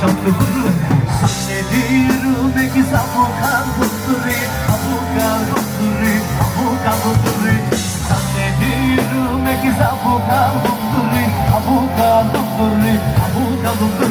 Şapkı vurur Sahne değil ruhbe gizam o kan buzduruyor abuka durduri Zannediyorum ekiz abuka durduri abuka durduri abuka durduri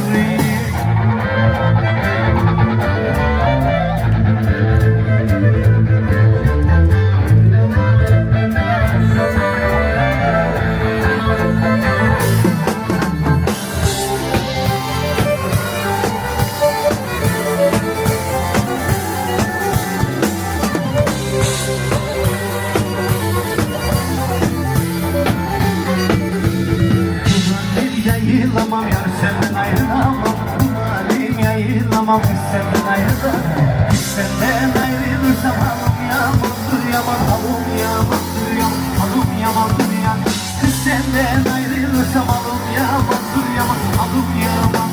yayılamam yar senden ayrılamam. Kumalim yayılamam hiç senden ayrılamam. Hiç senden ayrılırsam halım yamandır yaman Halım yamandır yaman Halım yamandır yaman Hiç senden ayrılırsam halım yamandır yaman Halım yamandır